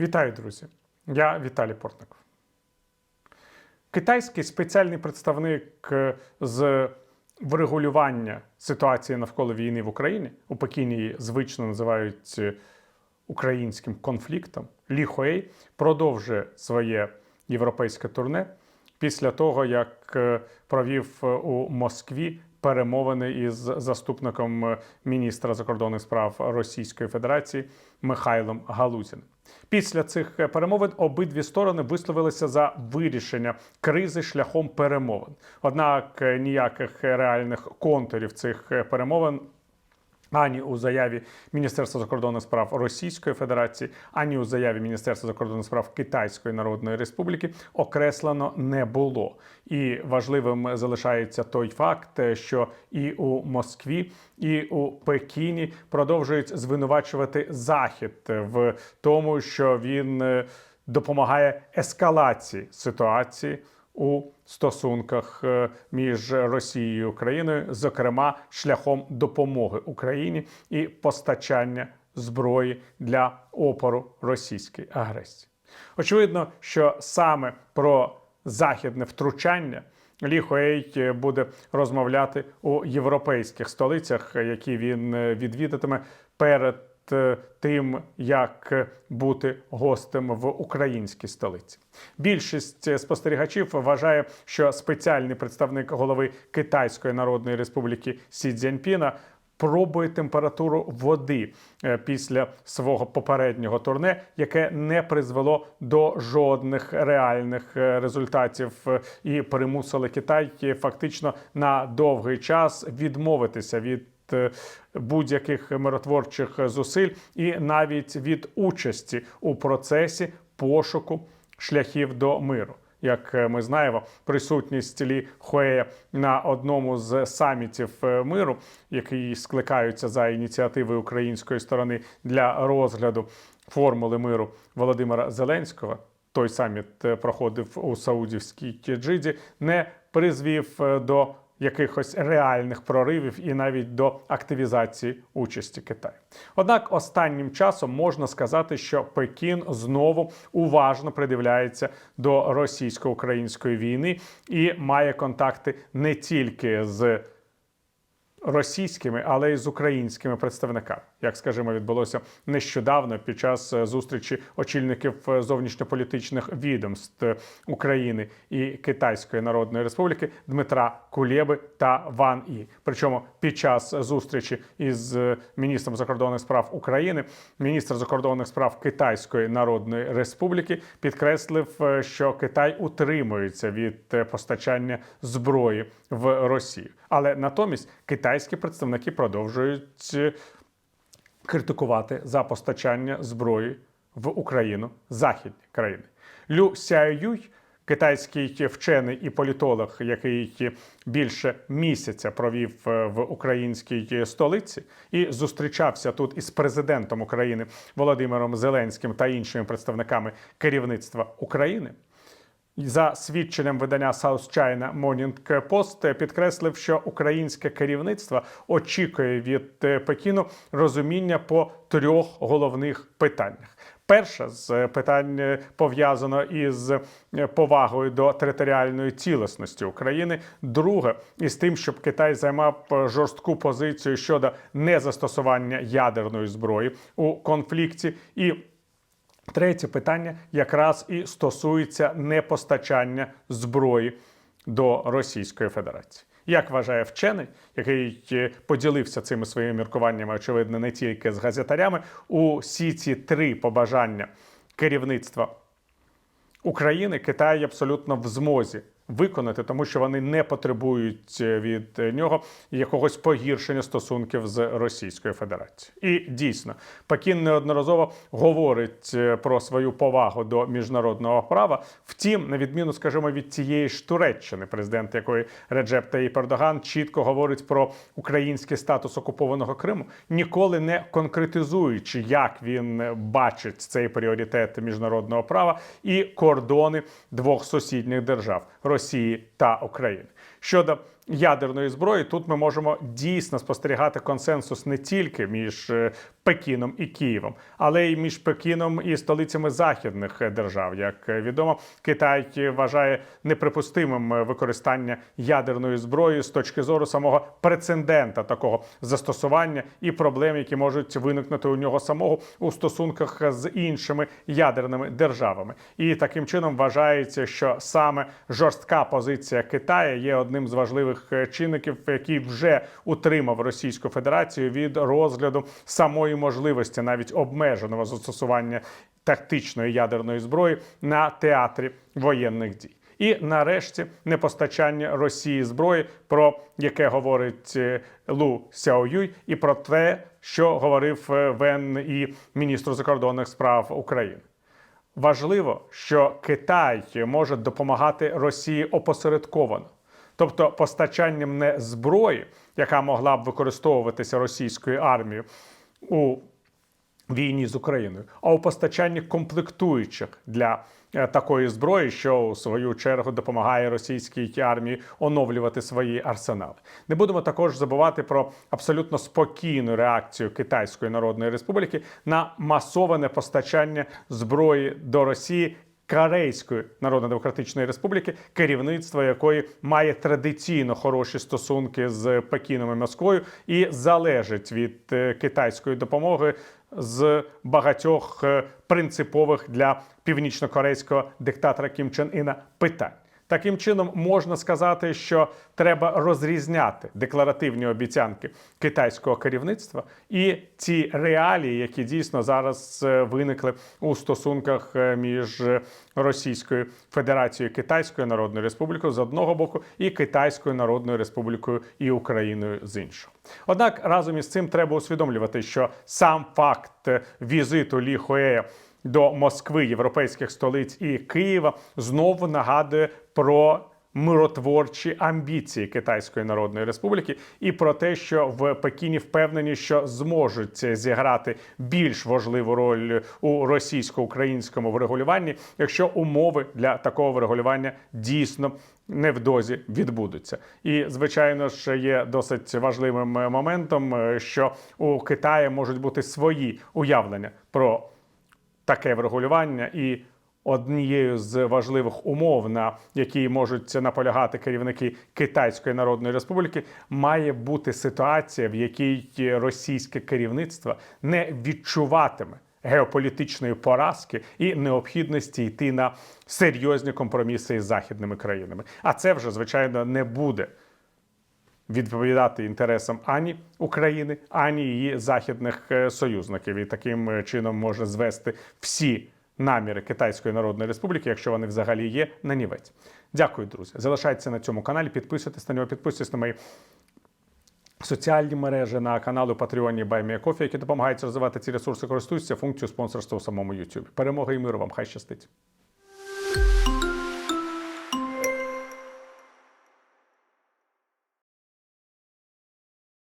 Вітаю, друзі! Я Віталій Портников. Китайський спеціальний представник е, з врегулювання ситуації навколо війни в Україні у Пекіні її звично називають е, українським конфліктом. Лі Хуей продовжує своє європейське турне після того, як е, провів у Москві перемовини із заступником міністра закордонних справ Російської Федерації Михайлом Галузіним. Після цих е, перемовин обидві сторони висловилися за вирішення кризи шляхом перемовин. Однак е, ніяких реальних контурів цих е, перемовин ані у заяві Міністерства закордонних справ Російської Федерації, ані у заяві Міністерства закордонних справ Китайської Народної Республіки окреслено не було. І важливим залишається той факт, що і у Москві, і у Пекіні продовжують звинувачувати Захід в тому, що він е, допомагає ескалації ситуації у стосунках е, між Росією і Україною, зокрема шляхом допомоги Україні і постачання зброї для опору російській агресії. Очевидно, що саме про західне втручання Лі Хуей буде розмовляти у європейських столицях, які він е, відвідатиме перед е, тим, як бути гостем в українській столиці. Більшість спостерігачів вважає, що спеціальний представник голови Китайської Народної Республіки Сі Цзіньпіна пробує температуру води е, після свого попереднього турне, яке не призвело до жодних реальних е, результатів е, і примусили Китай фактично на довгий час відмовитися від е, будь-яких миротворчих зусиль і навіть від участі у процесі пошуку шляхів до миру. Як е, ми знаємо, присутність Лі Хуея на одному з самітів е, миру, які скликаються за ініціативи української сторони для розгляду формули миру Володимира Зеленського. Той саміт е, проходив у Саудівській Джиді, не призвів е, до якихось реальних проривів і навіть до активізації участі Китаю. Однак останнім часом можна сказати, що Пекін знову уважно придивляється до російсько-української війни і має контакти не тільки з російськими, але й з українськими представниками, як скажімо, відбулося нещодавно під час е, зустрічі очільників е, зовнішньополітичних відомств України і Китайської Народної Республіки Дмитра Кулєби та Ван І. Причому під час зустрічі із е, міністром закордонних справ України міністр закордонних справ Китайської Народної Республіки підкреслив, що Китай утримується від постачання зброї в Росію, але натомість китайські представники продовжують критикувати за постачання зброї в Україну західні країни. Лю Сяюй, китайський вчений і політолог, який більше місяця провів е, в українській столиці і зустрічався тут із президентом України Володимиром Зеленським та іншими представниками керівництва України. За свідченням видання South China Morning Post підкреслив, що українське керівництво очікує від е, Пекіну розуміння по трьох головних питаннях. Перше з питань е, пов'язано із е, повагою до територіальної цілісності України. Друге із тим, щоб Китай займав жорстку позицію щодо незастосування ядерної зброї у конфлікті і Третє питання якраз і стосується непостачання зброї до Російської Федерації. Як вважає вчений, який е, поділився цими своїми міркуваннями, очевидно, не тільки з газетарями, усі ці три побажання керівництва України Китай абсолютно в змозі виконати, тому що вони не потребують е, від нього якогось погіршення стосунків з Російською Федерацією. І дійсно, Пекін неодноразово говорить е, про свою повагу до міжнародного права. Втім, на відміну, скажімо, від цієї ж Туреччини, президент якої Реджеп Таїп Ердоган чітко говорить про український статус окупованого Криму, ніколи не конкретизуючи, як він бачить цей пріоритет міжнародного права і кордони двох сусідніх держав Росії та України. Щодо ядерної зброї, тут ми можемо дійсно спостерігати консенсус не тільки між е, Пекіном і Києвом, але й між Пекіном і столицями західних е, держав. Як е, відомо, Китай вважає неприпустимим використання ядерної зброї з точки зору самого прецедента такого застосування і проблем, які можуть виникнути у нього самого у стосунках з іншими ядерними державами. І таким чином вважається, що саме жорстка позиція Китаю є одним з важливих е, чинників, який вже утримав Російську Федерацію від розгляду самої можливості навіть обмеженого застосування тактичної ядерної зброї на театрі воєнних дій. І нарешті непостачання Росії зброї, про яке говорить е, Лу Сяоюй, і про те, що говорив е, Вен і міністр закордонних справ України. Важливо, що Китай може допомагати Росії опосередковано, тобто постачанням не зброї, яка могла б використовуватися російською армією у війні з Україною, а у постачанні комплектуючих для е, такої зброї, що у свою чергу допомагає російській армії оновлювати свої арсенали. Не будемо також забувати про абсолютно спокійну реакцію Китайської Народної Республіки на масоване постачання зброї до Росії. Корейської Народно-Демократичної Республіки, керівництво якої має традиційно хороші стосунки з Пекіном і Москвою і залежить від е, китайської допомоги з багатьох е, принципових для північно-корейського диктатора Кім Чен Іна питань. Таким чином можна сказати, що треба розрізняти декларативні обіцянки китайського керівництва і ці реалії, які дійсно зараз е, виникли у стосунках е, між Російською Федерацією Китайською Народною Республікою з одного боку, і Китайською Народною Республікою і Україною з іншого. Однак разом із цим треба усвідомлювати, що сам факт е, візиту Лі до Москви, європейських столиць і Києва знову нагадує про миротворчі амбіції Китайської Народної Республіки і про те, що в Пекіні впевнені, що зможуть зіграти більш важливу роль у російсько-українському врегулюванні, якщо умови для такого врегулювання дійсно невдовзі відбудуться. І звичайно ж є досить важливим моментом, що у Китаї можуть бути свої уявлення про таке врегулювання і. Однією з важливих умов, на які можуть наполягати керівники Китайської Народної Республіки, має бути ситуація, в якій російське керівництво не відчуватиме геополітичної поразки і необхідності йти на серйозні компроміси із західними країнами. А це вже звичайно не буде відповідати інтересам ані України, ані її західних е, союзників. І таким е, чином може звести всі наміри Китайської Народної Республіки, якщо вони взагалі є, на нівець. Дякую, друзі. Залишайтеся на цьому каналі, підписуйтесь на нього, підписуйтесь на мої соціальні мережі, на канали Патреоні Кофі, які допомагають розвивати ці ресурси, користуються функцією спонсорства у самому YouTube. Перемоги і миру вам! Хай щастить!